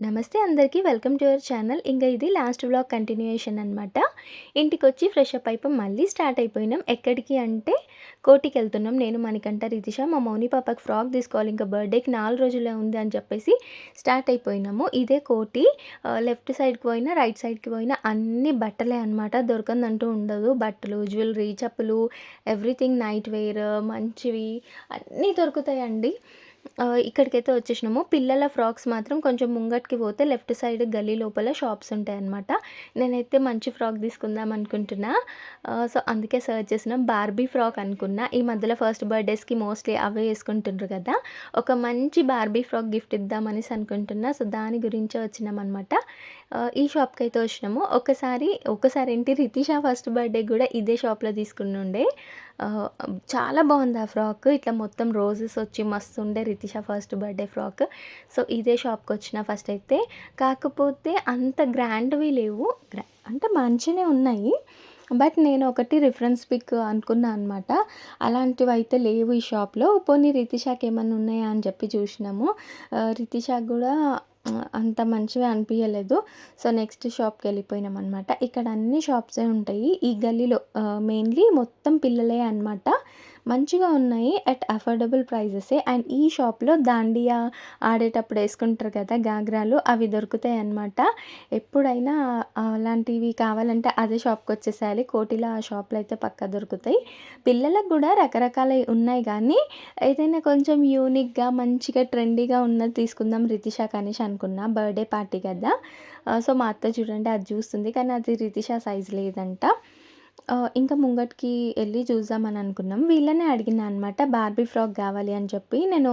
నమస్తే అందరికీ. Welcome to your channel. ఇంకా ఇది లాస్ట్ వ్లాగ్ కంటిన్యూయేషన్ అనమాట ఇంటికొచ్చి ఫ్రెష్ అప్ అయిపోయి మళ్ళీ స్టార్ట్ అయిపోయినాం. ఎక్కడికి అంటే కోటికి వెళ్తున్నాం. నేను మనకంట రితిష మా మౌని పాపకి ఫ్రాక్ తీసుకోవాలి. ఇంకా బర్త్డేకి నాలుగు రోజులే ఉంది అని చెప్పేసి స్టార్ట్ అయిపోయినాము. ఇదే కోటి. లెఫ్ట్ సైడ్కి పోయినా రైట్ సైడ్కి పోయినా అన్ని బట్టలే అనమాట దొరకందంటూ ఉండదు. బట్టలు జ్యువెలరీ చెప్పులు ఎవ్రీథింగ్ నైట్ వేర్ మంచివి అన్నీ దొరుకుతాయండి. ఇక్కడికైతే వచ్చేసినాము. పిల్లల ఫ్రాక్స్ మాత్రం కొంచెం ముంగటికి పోతే లెఫ్ట్ సైడ్ గల్లీ లోపల షాప్స్ ఉంటాయన్నమాట. నేనైతే మంచి ఫ్రాక్ తీసుకుందాం అనుకుంటున్నా. సో అందుకే సర్చ్ చేసిన. బార్బీ ఫ్రాక్ అనుకున్నా. ఈ మధ్యలో ఫస్ట్ బర్త్డేస్కి మోస్ట్లీ అవే వేసుకుంటుండ్రు కదా. ఒక మంచి బార్బీ ఫ్రాక్ గిఫ్ట్ ఇద్దామనేసి అనుకుంటున్నా. సో దాని గురించే వచ్చినాం అనమాట ఈ షాప్కి అయితే వచ్చినాము. ఒకసారి ఒకసారి ఏంటి రితిషా ఫస్ట్ బర్త్డే కూడా ఇదే షాప్లో తీసుకుని ఉండే. చాలా బాగుంది ఆ ఫ్రాక్. ఇట్లా మొత్తం రోజెస్ వచ్చి మస్తు ఉండే Ritisha first birthday frock. So ఇదే షాప్కి వచ్చిన ఫస్ట్ అయితే. కాకపోతే అంత గ్రాండ్వి లేవు. గ్రా అంటే మంచినే ఉన్నాయి. బట్ నేను ఒకటి రిఫరెన్స్ పిక్ అనుకున్నా అనమాట అలాంటివి అయితే లేవు ఈ షాప్లో. పోనీ రితిషాకి ఏమన్నా ఉన్నాయా అని చెప్పి చూసినాము. ఆ, రితిషాకి కూడా అంత మంచిగా అనిపించలేదు సో నెక్స్ట్ షాప్కి వెళ్ళిపోయినాం అనమాట ఇక్కడ అన్ని షాప్సే ఉంటాయి. ఈ గల్లీలో మెయిన్లీ మొత్తం పిల్లలే అనమాట మంచిగా ఉన్నాయి అట్ అఫోర్డబుల్ ప్రైజెసే అండ్ ఈ షాప్లో దాండియా ఆడేటప్పుడు వేసుకుంటారు కదా గాగ్రాలు అవి దొరుకుతాయి అన్నమాట. ఎప్పుడైనా అలాంటివి కావాలంటే అదే షాప్కి వచ్చేసేయాలి. కోటిలో ఆ షాప్లో అయితే పక్కా దొరుకుతాయి. పిల్లలకు కూడా రకరకాల ఉన్నాయి కానీ ఏదైనా కొంచెం యూనిక్గా మంచిగా ట్రెండీగా ఉన్నది తీసుకుందాం రితిషా కనీష్ అనుకున్నా. బర్త్డే పార్టీ కదా. సో మా అత్త చూడండి అది చూస్తుంది. కానీ అది రితిషా సైజ్ లేదంట. ఇంకా ముంగటికి వెళ్ళి చూద్దామని అనుకున్నాం. వీళ్ళనే అడిగిన అనమాట బార్బీ ఫ్రాక్ కావాలి అని చెప్పి. నేను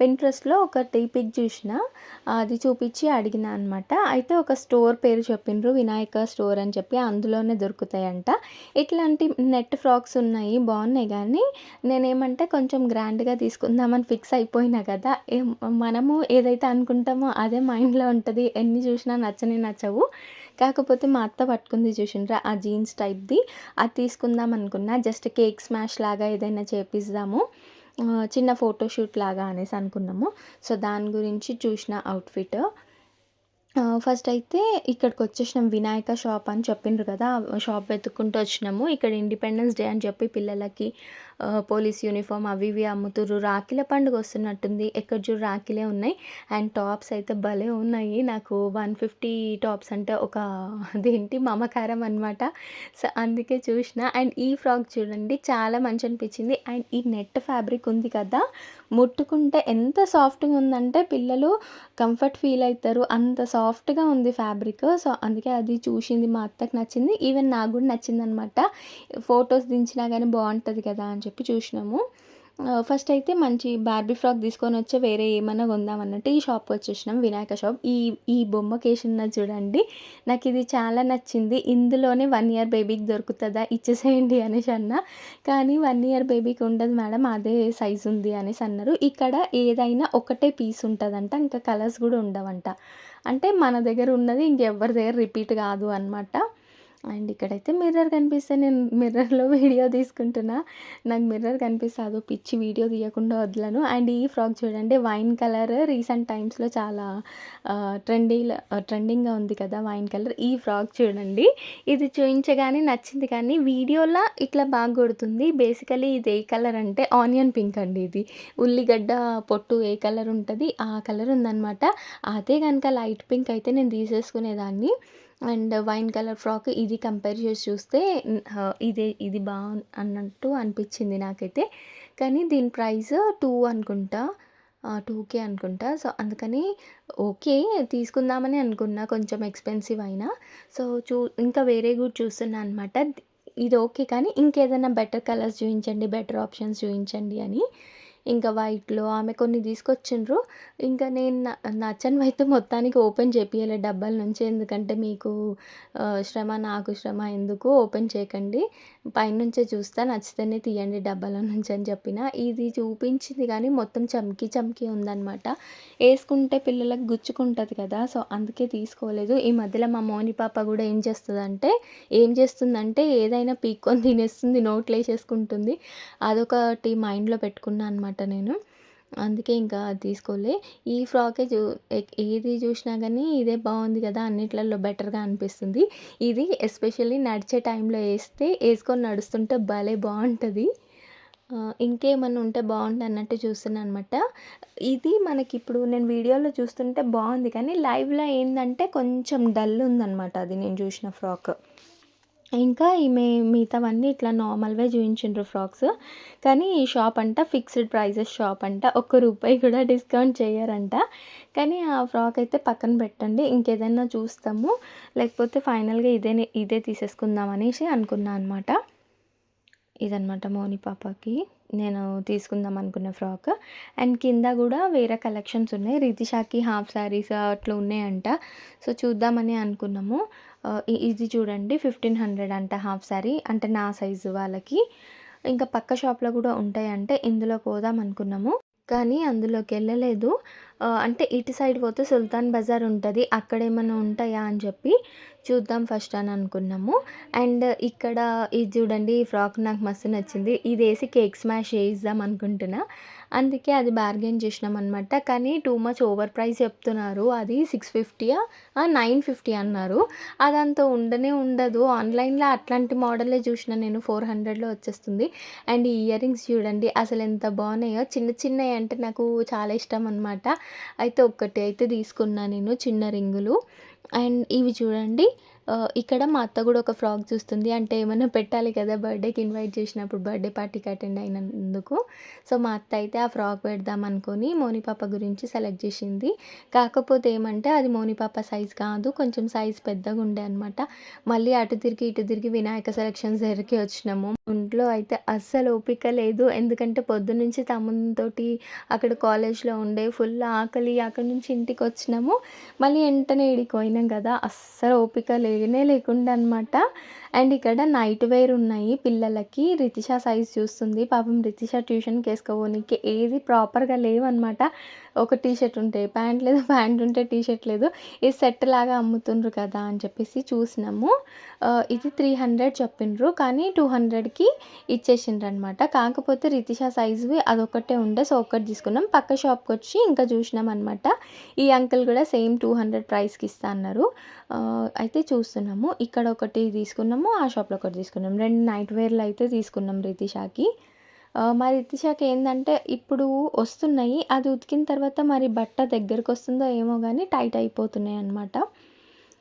పెంట్రెస్ట్లో ఒక టీ పిక్ చూసిన అది చూపించి అడిగిన అనమాట అయితే ఒక స్టోర్ పేరు చెప్పిండ్రు వినాయక స్టోర్ అని చెప్పి అందులోనే దొరుకుతాయంట. ఇట్లాంటి నెట్ ఫ్రాక్స్ ఉన్నాయి బాగున్నాయి కానీ నేనేమంటే కొంచెం గ్రాండ్గా తీసుకుందామని ఫిక్స్ అయిపోయినా కదా మనము ఏదైతే అనుకుంటామో అదే మైండ్లో ఉంటుంది ఎన్ని చూసినా నచ్చని నచ్చవు. కాకపోతే మా అత్త పట్టుకుంది చూసిండ్రా ఆ జీన్స్ టైప్ది అది తీసుకుందాం అనుకున్నా. జస్ట్ కేక్ స్మాష్ లాగా ఏదైనా చేపిస్తాము. చిన్న ఫోటోషూట్ లాగా అనేసి అనుకున్నాము. సో దాని గురించి చూసిన అవుట్ఫిట్ ఫస్ట్ అయితే ఇక్కడికి వచ్చేసినాం. వినాయక షాప్ అని చెప్పిండ్రు కదా షాప్ వెతుక్కుంటూ వచ్చినాము. ఇక్కడ ఇండిపెండెన్స్ డే అని చెప్పి పిల్లలకి పోలీస్ యూనిఫామ్ అవి ఇవి అమ్ముతుర్రు. రాఖీల పండుగ వస్తున్నట్టుంది. ఎక్కడ చూడు రాఖీలే ఉన్నాయి. అండ్ టాప్స్ అయితే భలే ఉన్నాయి. నాకు వన్ ఫిఫ్టీ టాప్స్ అంటే ఒక అదేంటి మమకారం అనమాట సో అందుకే చూసిన. అండ్ ఈ ఫ్రాక్ చూడండి. చాలా మంచి అనిపించింది. అండ్ ఈ నెట్ ఫ్యాబ్రిక్ ఉంది కదా. ముట్టుకుంటే ఎంత సాఫ్ట్గా ఉందంటే పిల్లలు కంఫర్ట్ ఫీల్ అవుతారు అంత సాఫ్ట్గా ఉంది ఫ్యాబ్రిక్. సో అందుకే అది చూసింది మా అత్తకు నచ్చింది. ఈవెన్ నాకు కూడా నచ్చింది అనమాట ఫొటోస్ దించినా కానీ బాగుంటుంది కదా అని చెప్పి. చెప్పి చూసినాము. ఫస్ట్ అయితే మంచి బార్బీ ఫ్రాక్ తీసుకొని వచ్చే వేరే ఏమన్నా కొందాం అన్నట్టు ఈ షాప్కి వచ్చేసినాం వినాయక షాప్ ఈ ఈ బొమ్మకి వేసిన చూడండి. నాకు ఇది చాలా నచ్చింది. ఇందులోనే వన్ ఇయర్ బేబీకి దొరుకుతుందా ఇచ్చేసేయండి అనేసి అన్న. కానీ వన్ ఇయర్ బేబీకి ఉండదు మేడం అదే సైజు ఉంది అనేసి అన్నారు. ఇక్కడ ఏదైనా ఒకటే పీస్ ఉంటుందంట ఇంకా కలర్స్ కూడా ఉండవంట. అంటే మన దగ్గర ఉన్నది ఇంకెవరి దగ్గర రిపీట్ కాదు అనమాట అండ్ ఇక్కడైతే మిర్రర్ కనిపిస్తే నేను మిర్రర్లో వీడియో తీసుకుంటున్నా. నాకు మిర్రర్ కనిపిస్తాదు పిచ్చి వీడియో తీయకుండా వదలను. అండ్ ఈ ఫ్రాక్ చూడండి వైన్ కలర్ రీసెంట్ టైమ్స్లో చాలా ట్రెండీ ట్రెండింగ్గా ఉంది కదా వైన్ కలర్. ఈ ఫ్రాక్ చూడండి. ఇది చూపించగానే నచ్చింది కానీ వీడియోలో ఇట్లా బాగా కొడుతుంది. బేసికలీ ఇది ఏ కలర్ అంటే ఆనియన్ పింక్ అండి ఇది. ఉల్లిగడ్డ పొట్టు ఏ కలర్ ఉంటుంది ఆ కలర్ ఉందన్నమాట. అదే కనుక లైట్ పింక్ అయితే నేను తీసేసుకునేదాన్ని. అండ్ వైన్ కలర్ ఫ్రాక్ ఇది కంపేర్ చేసి చూస్తే ఇదే ఇది బాగు అన్నట్టు అనిపించింది నాకైతే. కానీ దీని ప్రైస్ టూ అనుకుంటా టూకే అనుకుంటా. సో అందుకని ఓకే తీసుకుందామని అనుకున్నా. కొంచెం ఎక్స్పెన్సివ్ అయినా. సో చూ ఇంకా వేరే కూడా చూస్తున్నా అనమాట ఇది ఓకే కానీ ఇంకేదైనా బెటర్ కలర్స్ చూపించండి బెటర్ ఆప్షన్స్ చూపించండి అని. ఇంకా వైట్లో ఆమె కొన్ని తీసుకొచ్చిండ్రు. ఇంకా నేను నచ్చను అయితే మొత్తానికి ఓపెన్ చేపియలే డబ్బాల నుంచి. ఎందుకంటే మీకు శ్రమ నాకు శ్రమ ఎందుకు ఓపెన్ చేయకండి. పైనుంచే చూస్తా నచ్చితేనే తీయండి డబ్బాలో నుంచి అని చెప్పిన. ఇది చూపించింది కానీ మొత్తం చమ్కి చమ్కి ఉందనమాట వేసుకుంటే పిల్లలకు గుచ్చుకుంటుంది కదా సో అందుకే తీసుకోలేదు. ఈ మధ్యలో మా మౌని పాప కూడా ఏం చేస్తుందంటే ఏం చేస్తుందంటే ఏదైనా పీక్కొని తినేస్తుంది నోట్లు వేసేసుకుంటుంది. అదొకటి మైండ్లో పెట్టుకున్నా అనమాట నేను. అందుకే ఇంకా అది తీసుకోలే. ఈ ఫ్రాకే చూ ఏది చూసినా కానీ ఇదే బాగుంది కదా అన్నిట్లలో బెటర్‌గా అనిపిస్తుంది. ఇది ఎస్పెషల్లీ నడిచే టైంలో వేస్తే వేసుకొని నడుస్తుంటే భలే బాగుంటుంది ఇంకేమన్నా ఉంటే బావుండు అన్నట్టు చూస్తున్నా అనమాట. ఇది మనకిప్పుడు నేను వీడియోలో చూస్తుంటే బాగుంది కానీ లైవ్‌లో ఏంటంటే కొంచెం డల్ ఉందన్నమాట అది నేను చూసిన ఫ్రాక్. ఇంకా ఈమె మిగతావన్నీ ఇట్లా నార్మల్‌వే చూపించిండ్రు ఫ్రాక్స్. కానీ ఈ షాప్ అంట ఫిక్స్డ్ ప్రైజెస్ షాప్ అంట. ఒక్క రూపాయి కూడా డిస్కౌంట్ చేయరంట కానీ ఆ ఫ్రాక్ అయితే పక్కన పెట్టండి. ఇంకేదైనా చూస్తాము. లేకపోతే ఫైనల్‌గా ఇదే ఇదే తీసేసుకుందాం అనేసి అనుకున్నా అనమాట. ఇదనమాట మోని పాపకి నేను తీసుకుందాం అనుకున్న ఫ్రాక్. అండ్ కింద కూడా వేరే కలెక్షన్స్ ఉన్నాయి. రితిషాకి హాఫ్ శారీస్ అట్లా ఉన్నాయంట. సో, చూద్దామని అనుకున్నాము. ఇది చూడండి 1500 అంట హాఫ్ శారీ. అంటే నా సైజు వాళ్ళకి. ఇంకా పక్క షాప్‌లో కూడా ఉంటాయంటే ఇందులో పోదాం అనుకున్నాము. కానీ అందులోకి వెళ్ళలేదు అంటే ఇటు సైడ్ పోతే సుల్తాన్ బజార్ ఉంటుంది అక్కడ ఏమైనా ఉంటాయా అని చెప్పి చూద్దాం ఫస్ట్ అని అనుకున్నాము. అండ్ ఇక్కడ ఇది చూడండి ఈ ఫ్రాక్ నాకు మస్తు నచ్చింది. ఇది వేసి కేక్ స్మాష్ వేయిద్దాం అనుకుంటున్నా. అందుకే అది బార్గెన్ చేసినాం అనమాట. కానీ టూ మచ్ ఓవర్ ప్రైస్ చెప్తున్నారు. అది సిక్స్ ఫిఫ్టీయా నైన్ ఫిఫ్టీ అన్నారు. అదంతా ఉండనే ఉండదు. ఆన్‌లైన్‌లో అట్లాంటి మోడలే చూసిన నేను 400లో వచ్చేస్తుంది. అండ్ ఈ ఇయర్ రింగ్స్ చూడండి అసలు ఎంత బాగున్నాయో చిన్న చిన్నవి అంటే నాకు చాలా ఇష్టం అనమాట. అయితే ఒక్కటి అయితే తీసుకున్నా నేను చిన్న రింగులు. అండ్ ఇవి చూడండి ఇక్కడ మా అత్త కూడా ఒక ఫ్రాక్ చూస్తుంది. అంటే ఏమైనా పెట్టాలి కదా! బర్త్‌డేకి ఇన్వైట్ చేసినప్పుడు బర్త్‌డే పార్టీకి అటెండ్ అయినందుకు. సో, మా అత్త అయితే ఆ ఫ్రాక్ పెడదాం అనుకోని మోని పాప గురించి సెలెక్ట్ చేసింది కాకపోతే ఏమంటే అది మోని పాప సైజ్ కాదు. కొంచెం సైజ్ పెద్దగా ఉండే అనమాట. మళ్ళీ అటు తిరిగి, ఇటు తిరిగి వినాయక సెలెక్షన్స్ దగ్గరికి వచ్చినాము. ఇంట్లో అయితే అస్సలు ఓపిక లేదు. ఎందుకంటే పొద్దునుంచి తమ్ముతోటి అక్కడ కాలేజ్‌లో ఉండే ఫుల్ ఆకలి. అక్కడి నుంచి ఇంటికి వచ్చినాము మళ్ళీ వెంటనే ఇడికి పోయినాం కదా! అస్సలు ఓపిక లేనే లేకుండా అనమాట. అండ్ ఇక్కడ నైట్ వేర్ ఉన్నాయి పిల్లలకి. రితిషా సైజ్ చూస్తుంది. పాపం రితిషా ట్యూషన్‌కి వేసుకోవడానికి ఏది ప్రాపర్‌గా లేవన్నమాట ఒక టీ షర్ట్ ఉంటే ప్యాంట్ లేదు. ప్యాంట్ ఉంటే టీ షర్ట్ లేదు. ఇది సెట్ లాగా అమ్ముతుండ్రు కదా! అని చెప్పేసి చూసినాము. ఇది త్రీ హండ్రెడ్ చెప్పిండ్రు. కానీ టూ హండ్రెడ్కి ఇచ్చేసిండ్రు అనమాట కాకపోతే రితిషా సైజ్‌వి అదొకటే ఉండే. సో, ఒక్కటి తీసుకున్నాం. పక్క షాప్కి వచ్చి ఇంకా చూసినాం అనమాట. ఈ అంకుల్ కూడా సేమ్ 200 ప్రైస్‌కి ఇస్తా అన్నారు. అయితే చూస్తున్నాము. ఇక్కడ ఒకటి తీసుకున్నాం తీసుకున్నాము. ఆ షాప్‌లో ఒకటి తీసుకున్నాం. రెండు నైట్ వేర్‌లు అయితే తీసుకున్నాం రితిషాకి. మా రితిషాకి ఏంటంటే ఇప్పుడు వస్తున్నాయి. అది ఉతికిన తర్వాత మరి బట్ట దగ్గరకొస్తుందో ఏమో కానీ టైట్ అయిపోతున్నాయి అనమాట.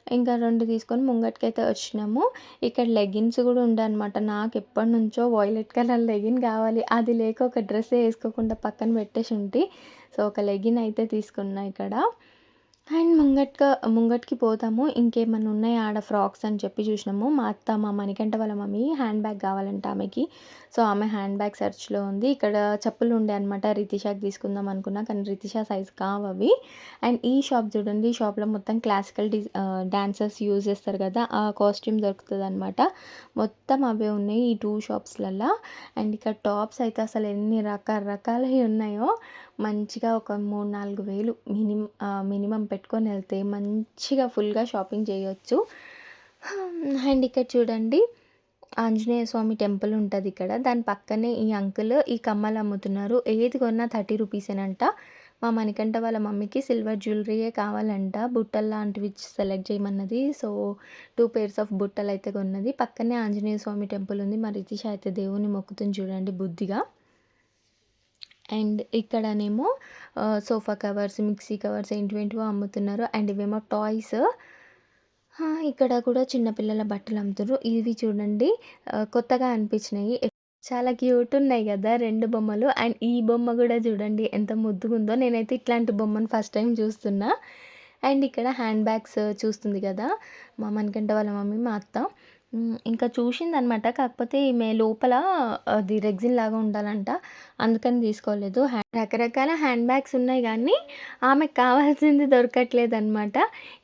ఇంకా రెండు తీసుకొని ముంగట్కైతే వచ్చినాము. ఇక్కడ లెగిన్స్ కూడా ఉండే అనమాట. నాకు ఎప్పటినుంచో వైలెట్ కలర్ లెగిన్ కావాలి. అది లేక ఒక డ్రెస్సే వేసుకోకుండా పక్కన పెట్టేసి ఉంటే సో, ఒక లెగిన్ అయితే తీసుకున్నా ఇక్కడ. అండ్ ముంగట్క ముంగటికి పోతాము. ఇంకేమన్నా ఉన్నాయా ఆడ ఫ్రాక్స్ అని చెప్పి చూసినాము. మా అత్త మా మణికంట వాళ్ళ మమ్మీ హ్యాండ్ బ్యాగ్ కావాలంట ఆమెకి. సో, ఆమె హ్యాండ్ బ్యాగ్ సెర్చ్‌లో ఉంది. ఇక్కడ చెప్పులు ఉండే అనమాట. రితిషాకి తీసుకుందాం అనుకున్నా. కానీ రితిషా సైజ్ కావవి. అండ్ ఈ షాప్ చూడండి. ఈ షాప్‌లో మొత్తం క్లాసికల్ డిజ్ డ్యాన్సర్స్ డాన్సర్స్ యూజ్ చేస్తారు కదా! ఆ కాస్ట్యూమ్ దొరుకుతదనమాట. మొత్తం అవే ఉన్నాయి ఈ టూ షాప్స్లలో అండ్ ఇక్కడ టాప్స్ అయితే అసలు ఎన్ని రకరకాలవి ఉన్నాయో. మంచిగా ఒక 3, 4 వేలు మినిమం మినిమం పెట్టుకొని వెళ్తే మంచిగా ఫుల్‌గా షాపింగ్ చేయొచ్చు. అండ్ ఇక్కడ చూడండి ఆంజనేయ స్వామి టెంపుల్ ఉంటుంది ఇక్కడ దాని పక్కనే ఈ అంకుల్ ఈ కమ్మలు అమ్ముతున్నారు. ఏది కొన్నా 30 రూపీసేనంట. మా మణికంఠ వాళ్ళ మమ్మీకి సిల్వర్ జ్యువెలరీయే కావాలంట. బుట్టలు లాంటివి సెలెక్ట్ చేయమన్నది. సో, టూ పేర్స్ ఆఫ్ బుట్టలు అయితే కొన్నది. పక్కనే ఆంజనేయ స్వామి టెంపుల్ ఉంది. మరి రితిష అయితే దేవుని మొక్కుతుంది చూడండి బుద్ధిగా. అండ్ ఇక్కడనేమో సోఫా కవర్స్, మిక్సీ కవర్స్ ఏంటివేంటివో అమ్ముతున్నారు. అండ్ ఇవేమో టాయ్స్. ఇక్కడ కూడా చిన్నపిల్లల బట్టలు అమ్ముతున్నారు ఇవి చూడండి కొత్తగా అనిపించినాయి. చాలా క్యూట్ ఉన్నాయి కదా రెండు బొమ్మలు. అండ్ ఈ బొమ్మ కూడా చూడండి ఎంత ముద్దుగుందో. నేనైతే ఇట్లాంటి బొమ్మను ఫస్ట్ టైం చూస్తున్నా. అండ్ ఇక్కడ హ్యాండ్ బ్యాగ్స్ చూస్తుంది కదా మా మనకంటే వాళ్ళ మమ్మీ మా అత్త. హ్మ్. ఇంకా చూషిందనమాట. కాకపోతే ఈమె లోపల అది రెగ్జిన్ లాగా ఉండాలంట. అందుకని తీసుకోలేదు. హ్యా రకరకాల హ్యాండ్ బ్యాగ్స్ ఉన్నాయి గానీ ఆమెకు కావాల్సింది దొరకట్లేదనమాట.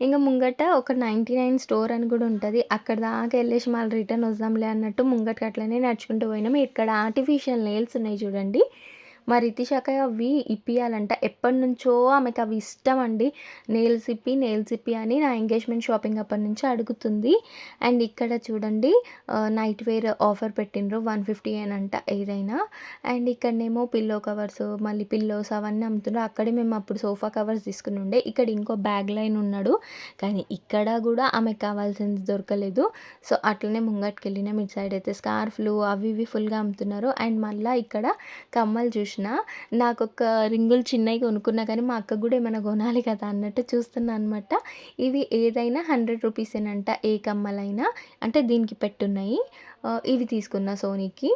ఇంకా ముంగట ఒక 99 స్టోర్ అని గూడా ఉంటది. అక్కడ దాకా ఎళ్ళేసి మళ్ళీ రిటర్న్ వద్దాంలే అన్నట్టు ముంగటికి అట్లనే నడుచుకుంటూ పోయినాం. ఇక్కడ ఆర్టిఫిషియల్ నెయిల్స్ ఉన్నాయి చూడండి. మా రితిషాక అవి ఇప్పియాలంట. ఎప్పటి నుంచో ఆమెకు అవి ఇష్టం అండి నెయిల్స్ ఇప్పి నెయిల్స్ ఇప్పి అని నా ఎంగేజ్మెంట్ షాపింగ్ అప్పటి నుంచి అడుగుతుంది. అండ్ ఇక్కడ చూడండి నైట్ వేర్ ఆఫర్ పెట్టిండ్రు వన్ ఫిఫ్టీ అని అంట ఏదైనా. అండ్ ఇక్కడనేమో పిల్లో కవర్స్ మళ్ళీ పిల్లోస్ అవన్నీ అమ్ముతుండ్రు. అక్కడే మేము అప్పుడు సోఫా కవర్స్ తీసుకుని ఉండే. ఇక్కడ ఇంకో బ్యాగ్ లైన్ ఉన్నాడు. కానీ ఇక్కడ కూడా ఆమెకు కావాల్సింది దొరకలేదు. సో అట్లనే ముంగట్కి వెళ్ళినాం ఇటు సైడ్ అయితే స్కార్ఫ్లు అవి ఇవి ఫుల్గా అమ్ముతున్నారు. అండ్ మళ్ళీ ఇక్కడ కమ్మలు చూసి చూసిన నాకు ఒక రింగులు చిన్నవి కొనుక్కున్నా కానీ మా అక్క కూడా ఏమైనా కొనాలి కదా అన్నట్టు చూస్తున్నా అనమాట ఇవి ఏదైనా హండ్రెడ్ రూపీసేనంట ఏ కమ్మలైనా. అంటే దీనికి పెట్టున్నాయి. ఇవి తీసుకున్నా సోనీకి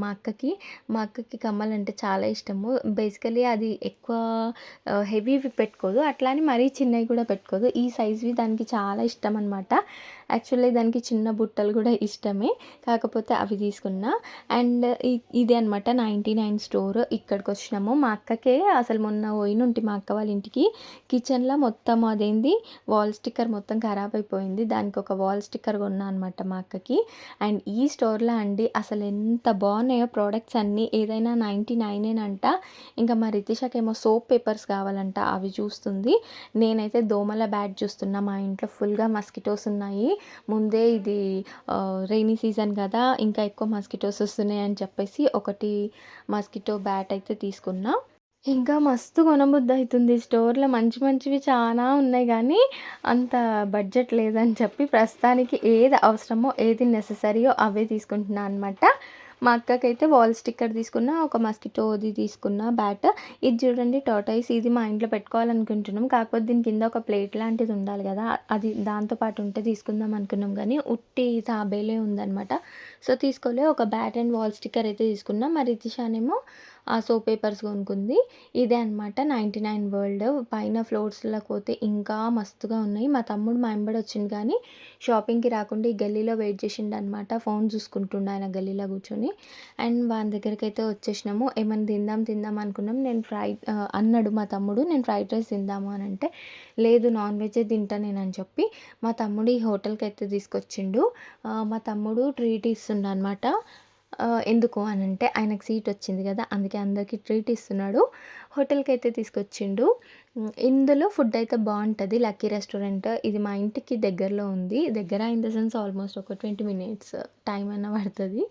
మా అక్కకి. మా అక్కకి కమ్మలంటే చాలా ఇష్టము. బేసికలీ అది ఎక్కువ హెవీవి పెట్టుకోదు. అట్లా అని మరీ చిన్నవి కూడా పెట్టుకోదు. ఈ సైజ్వి దానికి చాలా ఇష్టం అనమాట యాక్చువల్లీ దానికి చిన్న బుట్టలు కూడా ఇష్టమే. కాకపోతే అవి తీసుకున్నా. అండ్ ఇదే అనమాట నైంటీ నైన్ స్టోర్ ఇక్కడికి వచ్చినాము. మా అక్కకే అసలు మొన్న పోయినుంటి మా అక్క వాళ్ళ ఇంటికి. కిచెన్లో మొత్తం అదేంది? వాల్ స్టిక్కర్ మొత్తం ఖరాబ్ అయిపోయింది. దానికి ఒక వాల్ స్టిక్కర్ కొన్నా అనమాట మా అక్కకి. అండ్ ఈ స్టోర్లో అండి అసలు ఎంత బాగున్నాయో ప్రోడక్ట్స్ అన్నీ. ఏదైనా నైంటీ నైనేనంట ఇంకా మా రితిషాకి ఏమో సోప్ పేపర్స్ కావాలంట. అవి చూస్తుంది. నేనైతే దోమల బ్యాట్ చూస్తున్నా. మా ఇంట్లో ఫుల్గా మస్కిటోస్ ఉన్నాయి. ముందే ఇది రైనీ సీజన్ కదా ఇంకా ఎక్కువ మస్కిటోస్ వస్తున్నాయి అని చెప్పేసి ఒకటి మస్కిటో బ్యాట్ అయితే తీసుకున్నా. ఇంకా మస్తు కొనబుద్ధి అవుతుంది స్టోర్లో మంచి మంచివి చాలా ఉన్నాయి కానీ అంత బడ్జెట్ లేదని చెప్పి ప్రస్తుతానికి ఏది అవసరమో ఏది నెససరీయో అవే తీసుకుంటున్నాను అనమాట మా అక్కకైతే వాల్ స్టిక్కర్ తీసుకున్న ఒక మస్కిటోది తీసుకున్న బ్యాట్ ఇది చూడండి టోటైస్ ఇది మా ఇంట్లో పెట్టుకోవాలనుకుంటున్నాం. కాకపోతే దీని కింద ఒక ప్లేట్ లాంటిది ఉండాలి కదా. అది దాంతో పాటు ఉంటే తీసుకుందాం అనుకున్నాం. కానీ ఉట్టి తాబేలే ఉందనమాట సో తీసుకోలే. ఒక బ్యాట్ అండ్ వాల్ స్టిక్కర్ అయితే తీసుకున్నా. మరి రితిషానేమో ఆ సోప్ పేపర్స్ కొనుక్కుంది. ఇదే అనమాట నైంటీ నైన్ వరల్డ్. పైన ఫ్లోర్స్లోకి పోతే ఇంకా మస్తుగా ఉన్నాయి. మా తమ్ముడు మా ఎంబడి వచ్చింది కానీ షాపింగ్కి రాకుండా ఈ గల్లీలో వెయిట్ చేసిండు అనమాట ఫోన్ చూసుకుంటుండే ఆయన గల్లీలో కూర్చొని. అండ్ వాళ్ళ దగ్గరికి అయితే వచ్చేసినాము. ఏమైనా తిందాం తిందాం అనుకున్నాం. నేను ఫ్రైడ్ అన్నాడు మా తమ్ముడు. నేను ఫ్రైడ్ రైస్ తిందాము అని అంటే లేదు నాన్ వెజే తింటా నేను అని చెప్పి మా తమ్ముడు ఈ హోటల్కి అయితే తీసుకొచ్చిండు. మా తమ్ముడు ట్రీట్ చేస్తుండ అనమాట ఎందుకు అని అంటే ఆయనకు సీట్ వచ్చింది కదా అందుకే అందరికీ ట్రీట్ ఇస్తున్నాడు. హోటల్కి అయితే తీసుకొచ్చిండు ఇందులో ఫుడ్ అయితే బాగుంటుంది. లక్కీ రెస్టారెంట్ ఇది మా ఇంటికి దగ్గరలో ఉంది. దగ్గర ఇన్ ద సెన్స్ ఆల్మోస్ట్ ఒక ట్వంటీ మినిట్స్ టైం అన్న పడుతుంది.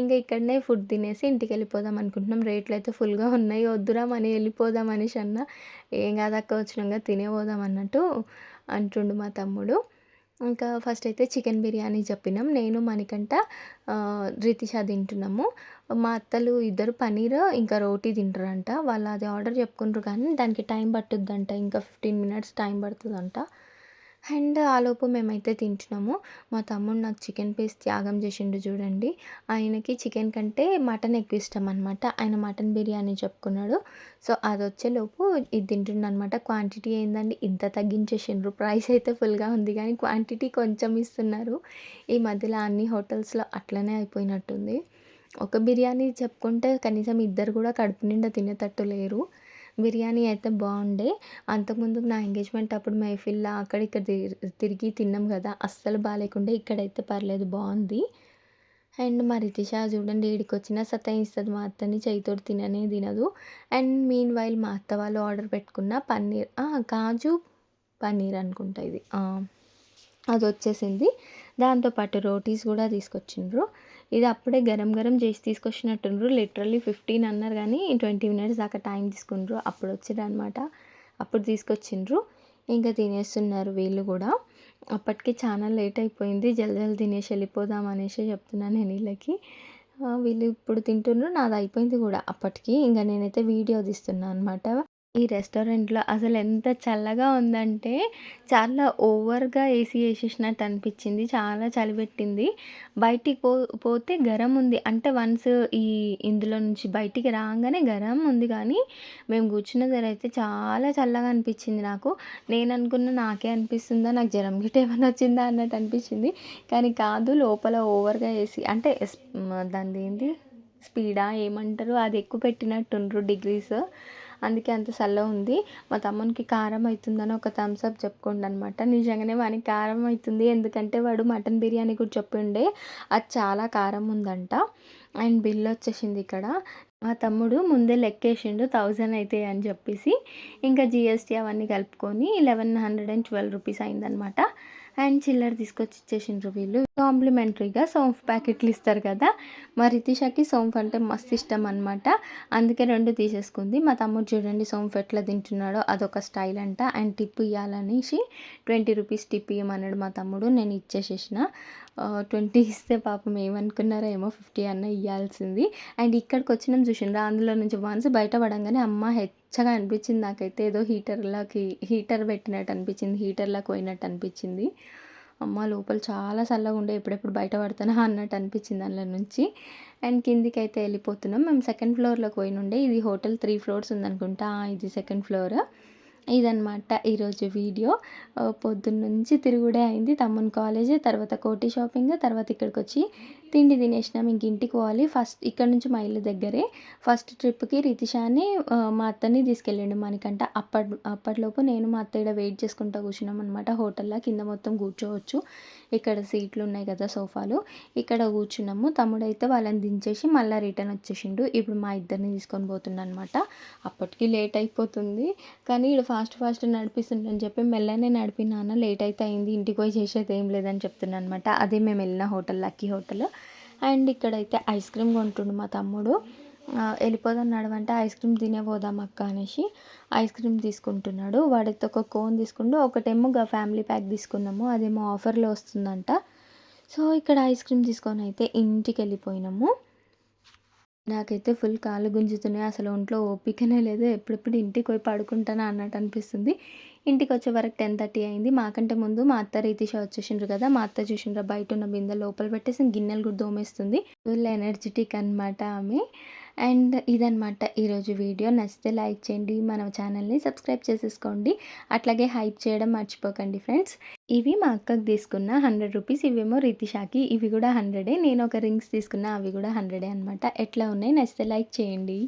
ఇంకా ఇక్కడనే ఫుడ్ తినేసి ఇంటికి వెళ్ళిపోదాం అనుకుంటున్నాం. రేట్లు అయితే ఫుల్గా ఉన్నాయి. వద్దురా మనీ వెళ్ళిపోదాం అనేసి అన్న. ఏం కాదక్క వచ్చినాక తినే పోదాం అన్నట్టు అంటుండు మా తమ్ముడు. ఇంకా ఫస్ట్ అయితే చికెన్ బిర్యానీ చెప్పినాం. నేను మణికంట రితిష తింటున్నాము. మా అత్తలు ఇద్దరు పనీర్ ఇంకా రోటీ తింటారంట. వాళ్ళు అది ఆర్డర్ చెప్పుకుంటారు కానీ దానికి టైం పట్టుద్దంట. ఇంకా ఫిఫ్టీన్ మినిట్స్ టైం పడుతుందంట. అండ్ ఆలోపు మేమైతే తింటున్నాము. మా తమ్ముడు నాకు చికెన్ పీస్ త్యాగం చేసిండు చూడండి. ఆయనకి చికెన్ కంటే మటన్ ఎక్కువ ఇష్టం అనమాట ఆయన మటన్ బిర్యానీ చెప్పుకున్నాడు. సో అది వచ్చేలోపు ఇది తింటుండ అనమాట క్వాంటిటీ ఏందండి? ఇంత తగ్గించేసిండ్రు. ప్రైస్ అయితే ఫుల్గా ఉంది. కానీ క్వాంటిటీ కొంచెం ఇస్తున్నారు. ఈ మధ్యలో అన్ని హోటల్స్లో అట్లనే అయిపోయినట్టుంది. ఒక బిర్యానీ చెప్పుకుంటే కనీసం ఇద్దరు కూడా కడుపు నిండా తినేటట్టు లేరు. బిర్యానీ అయితే బాగుండే. అంతకుముందు నా ఎంగేజ్మెంట్ అప్పుడు మైఫిల్లా అక్కడ ఇక్కడ తిరిగి తిన్నాం కదా అస్సలు బాగాలేకుండే ఇక్కడైతే పర్లేదు బాగుంది. అండ్ మా రితిష చూడండి ఈడికి వచ్చినా సతాయిస్తుంది మా అత్తని చేయితోటి తిననే తినదు. అండ్ మీన్ వైల్ మా అత్త వాళ్ళు ఆర్డర్ పెట్టుకున్న పన్నీర్ కాజు పన్నీర్ అనుకుంటా ఇది. అది వచ్చేసింది దాంతోపాటు రోటీస్ కూడా తీసుకొచ్చిండ్రు. ఇది అప్పుడే గరం గరం చేసి తీసుకొచ్చినట్టుండ్రు. లిటరల్లీ ఫిఫ్టీన్ అన్నారు కానీ ట్వంటీ మినిట్స్ దాకా టైం తీసుకుండ్రు. అప్పుడు వచ్చిండ్రు అనమాట అప్పుడు తీసుకొచ్చిండ్రు. ఇంకా తినేస్తున్నారు వీళ్ళు కూడా. అప్పటికి చాలా లేట్ అయిపోయింది. జల్ది జల్ది తినేసి వెళ్ళిపోదాం అనేసి చెప్తున్నాను నేను వీళ్ళకి. వీళ్ళు ఇప్పుడు తింటున్నారు నాది అయిపోయింది కూడా అప్పటికి. ఇంకా నేనైతే వీడియో తీస్తున్నాను అనమాట ఈ రెస్టారెంట్‌లో అసలు ఎంత చల్లగా ఉందంటే, చాలా ఓవర్‌గా ఏసీ ఏసేసినట్టు అనిపించింది చాలా చలి పెట్టింది. బయటికి పో పోతే గరం ఉంది. అంటే వన్స్ ఈ ఇందులో నుంచి బయటికి రాంగానే గరం ఉంది కానీ, మేము కూర్చున్న దగ్గర అయితే చాలా చల్లగా అనిపించింది నాకు. నేను అనుకున్న నాకే అనిపిస్తుందా, నాకు జ్వరం గిట్ట ఏమన్నా వచ్చిందా అన్నట్టు అనిపించింది. కానీ కాదు లోపల ఓవర్‌గా ఏసీ అంటే దానిది ఏంది స్పీడా ఏమంటారు? అది ఎక్కువ పెట్టినట్టుండ్రు డిగ్రీస్. అందుకే అంత చల్లగా ఉంది. మా తమ్మునికి కారం అవుతుందని ఒక థమ్స్ అప్ చెప్పుకోండి అనమాట నిజంగానే వానికి కారం అవుతుంది ఎందుకంటే వాడు మటన్ బిర్యానీ కూడా చెప్పిండే అది చాలా కారం ఉందంట. అండ్ బిల్ వచ్చేసింది ఇక్కడ. మా తమ్ముడు ముందే లెక్కేసిండు థౌజండ్ అయితే అని చెప్పేసి. ఇంకా జిఎస్టీ అవన్నీ కలుపుకొని eleven hundred and twelve rupees అయిందనమాట అండ్ చిల్లర తీసుకొచ్చి ఇచ్చేసిండ్రు వీళ్ళు. కాంప్లిమెంటరీగా సోంఫ్ ప్యాకెట్లు ఇస్తారు కదా. మా రితిషాకి సోంఫ్ అంటే మస్తు ఇష్టం అనమాట అందుకే రెండు తీసేసుకుంది. మా తమ్ముడు చూడండి సోంఫ్ ఎట్లా తింటున్నాడో అదొక స్టైల్ అంట. అండ్ టిప్ ఇవ్వాలనేసి ట్వంటీ రూపీస్ టిప్ ఇవ్వమన్నాడు మా తమ్ముడు. నేను ఇచ్చేసేసిన. ట్వంటీ ఇస్తే పాపం ఏమనుకున్నారో ఏమో ఫిఫ్టీ అన్న ఇవ్వాల్సింది అండ్ ఇక్కడికి వచ్చినాం చూసిండ్రా అందులో నుంచి వన్స్ బయట అమ్మ అమ్మ వెచ్చగా అనిపించింది నాకైతే. ఏదో హీటర్లకి హీటర్ పెట్టినట్టు అనిపించింది హీటర్లోకి పోయినట్టు అనిపించింది. అమ్మ లోపల చాలా చల్లగా ఉండే ఎప్పుడెప్పుడు బయట పడుతున్నా అన్నట్టు అనిపించింది అందులో నుంచి. అండ్ కిందికి అయితే వెళ్ళిపోతున్నాం. మేము సెకండ్ ఫ్లోర్లోకి పోయినుండే ఇది హోటల్ త్రీ ఫ్లోర్స్ ఉందనుకుంటా. ఇది సెకండ్ ఫ్లోర్. ఇదనమాట ఈరోజు వీడియో. పొద్దున్న నుంచి తిరుగుడే అయింది. తమ్ముని కాలేజ్ తర్వాత కోటి షాపింగ్ తర్వాత ఇక్కడికి వచ్చి తిండి తినేసినాం ఇంక ఇంటికి పోవాలి. ఫస్ట్ ఇక్కడ నుంచి మా ఇల్లు దగ్గరే. ఫస్ట్ ట్రిప్కి రితిషాని మా అత్తని తీసుకెళ్ళిండు మనకంట అప్పటి అప్పటిలోపు నేను మా అత్త ఇక్కడ వెయిట్ చేసుకుంటూ కూర్చున్నాం అనమాట హోటల్లో కింద మొత్తం కూర్చోవచ్చు. ఇక్కడ సీట్లు ఉన్నాయి కదా సోఫాలు. ఇక్కడ కూర్చున్నాము. తమ్ముడైతే వాళ్ళని దించేసి మళ్ళీ రిటర్న్ వచ్చేసిండు. ఇప్పుడు మా ఇద్దరిని తీసుకొని పోతున్నా అనమాట అప్పటికి లేట్ అయిపోతుంది. కానీ ఇక్కడ ఫాస్ట్ ఫాస్ట్ నడిపిస్తుండని చెప్పి మెల్లనే నడిపినాన లేట్ అయితే అయింది. ఇంటికి పోయి చేసేది ఏం లేదని చెప్తున్నాను అనమాట అదే మేము వెళ్ళిన హోటల్ లక్కీ హోటల్. అండ్ ఇక్కడైతే ఐస్ క్రీమ్ కొంటుండు మా తమ్ముడు. వెళ్ళిపోదాం నడవంటే ఐస్ క్రీమ్ తినేపోదాం అక్క అనేసి ఐస్ క్రీమ్ తీసుకుంటున్నాడు. వాడితో ఒక కోన్ తీసుకుంటూ ఒకటేమో ఫ్యామిలీ ప్యాక్ తీసుకున్నాము. అదేమో ఆఫర్లో వస్తుందంట. సో ఇక్కడ ఐస్ క్రీమ్ తీసుకొని అయితే ఇంటికి వెళ్ళిపోయినాము. నాకైతే ఫుల్ కాళ్ళు గుంజుతున్నాయి. అసలు ఒంట్లో ఓపికనే లేదు. ఎప్పుడెప్పుడు ఇంటికి పోయి పడుకుంటానా అన్నట్టు అనిపిస్తుంది. ఇంటికి వచ్చే వరకు టెన్ థర్టీ అయింది. మాకంటే ముందు మా అత్త రీతిష వచ్చేసిండ్రు కదా మా అత్త చూసిండ్రు బయట ఉన్న బిందె లోపల పెట్టేసి గిన్నెలు కూడా దోమేస్తుంది. ఫుల్ ఎనర్జెటిక్ అనమాట ఆమె. అండ్ ఇదనమాట ఈరోజు వీడియో. నచ్చితే లైక్ చేయండి మన ఛానల్ని సబ్స్క్రైబ్ చేసేసుకోండి. అట్లాగే హైప్ చేయడం మర్చిపోకండి ఫ్రెండ్స్. ఇవి మా అక్కకు తీసుకున్న హండ్రెడ్ రూపీస్ ఇవేమో రితిషాకి ఇవి కూడా హండ్రెడే. నేను ఒక రింగ్స్ తీసుకున్న అవి కూడా హండ్రెడే అనమాట ఎట్లా ఉన్నాయి? నచ్చితే లైక్ చేయండి.